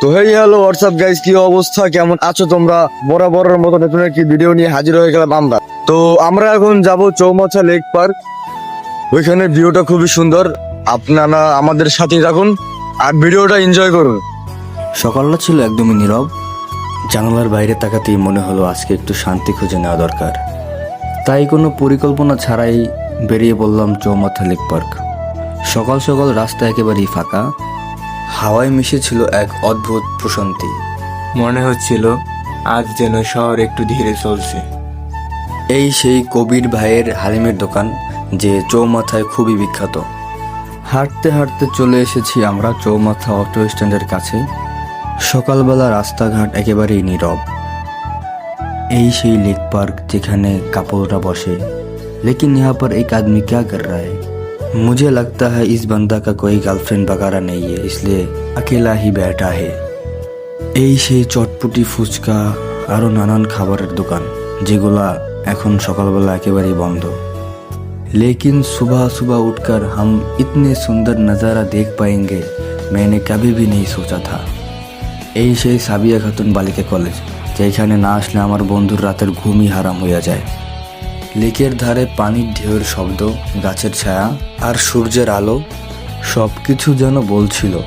তো hey hello WhatsApp guys কি অবস্থা? কেমন আছো তোমরা? বরাবরের মতো নতুন একটি ভিডিও নিয়ে হাজির হয়ে গেলাম আমরা। তো আমরা এখন যাব চৌমাথা লেক পার্ক। ওইখানে ভিউটা খুবই সুন্দর। আপনারা আমাদের সাথে থাকুন আর ভিডিওটা এনজয় করুন। সকালটা ছিল একদমই নীরব। জানালার বাইরে তাকাতেই মনে হলো আজকে একটু শান্তি খুঁজে নেওয়া দরকার। তাই কোনো পরিকল্পনা ছাড়াই বেরিয়ে পড়লাম চৌমাথা লেক পার্ক। সকাল সকাল রাস্তা একেবারেই ফাঁকা। হাওয়ায় মিশেছিল এক অদ্ভুত প্রশান্তি। মনে হচ্ছিল আজ যেন শহর একটু ধীরে চলছে। এই সেই কবির ভাইয়ের হালিমের দোকান যে চৌমাথায় খুবই বিখ্যাত। হাঁটতে হাঁটতে চলে এসেছি আমরা চৌমাথা অটো স্ট্যান্ডের কাছে। সকালবেলা রাস্তাঘাট একেবারেই নীরব। এই সেই লেক পার্ক যেখানে কাপড়রা বসে লেকিন ইহা পর এক আদমি ক্যা কর রা হ্যায় मुझे लगता है इस बंदा का कोई गर्लफ्रेंड वगैरह नहीं है इसलिए अकेला ही बैठा है এই সেই চটপটি ফুচকা আরও নানান খাবারের দোকান যেগুলা এখন সকালবেলা একেবারেই বন্ধ लेकिन सुबह सुबह उठकर हम इतने सुंदर नज़ारा देख पाएंगे मैंने कभी भी नहीं सोचा था এই সেই সাবিয়া খাতুন বালিকা কলেজ যেখানে না আসলে আমার বন্ধুর রাতের ঘুমই হারাম হইয়া যায় লেকের ধারে পানির ঢেউয়ের শব্দ, গাছের ছায়া আর সূর্যের আলো সব কিছু যেন বলছিল,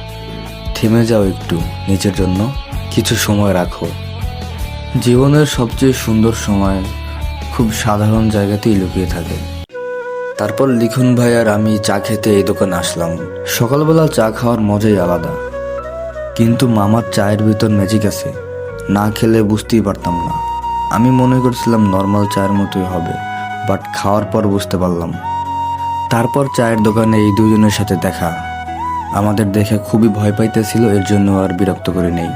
থেমে যাও একটু নিজের জন্য কিছু সময় রাখো। জীবনের সবচেয়ে সুন্দর সময় খুব সাধারণ জায়গাতেই লুকিয়ে থাকে। তারপর লিখুন, ভাই, আর আমি চা খেতে এই দোকানে আসলাম। সকালবেলা চা খাওয়ার মজাই আলাদা। কিন্তু মামার চায়ের ভিতর ম্যাজিক আছে। না খেলে বুঝতেই পারতাম না। আমি মনে করছিলাম নর্মাল চায়ের মতোই হবে। বাট খাওয়ার পর বুঝতে পারলাম। তারপর চায়ের দোকানে এই দুজনের সাথে দেখা। আমাদের দেখে খুবই ভয় পাইতেছিল, এর জন্য আর বিরক্ত করে নেই।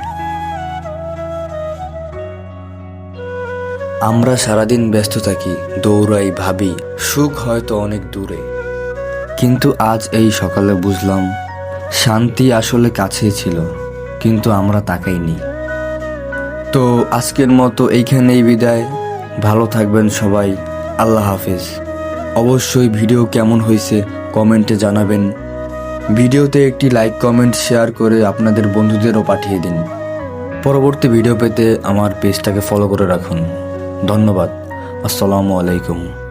আমরা সারাদিন ব্যস্ত থাকি, দৌড়াই, ভাবি, সুখ হয়তো অনেক দূরে। কিন্তু আজ এই সকালে বুঝলাম, শান্তি আসলে কাছেই ছিল, কিন্তু আমরা তাকাইনি। তো আজকের মতো এইখানেই বিদায়। ভালো থাকবেন সবাই। আল্লাহ হাফেজ। অবশ্যই ভিডিও কেমন হয়েছে কমেন্টে জানাবেন। ভিডিওতে একটি লাইক, কমেন্ট, শেয়ার করে আপনাদের বন্ধুদেরও পাঠিয়ে দিন। পরবর্তী ভিডিও পেতে আমার পেজটাকে ফলো করে রাখুন। ধন্যবাদ। আসসালামু আলাইকুম।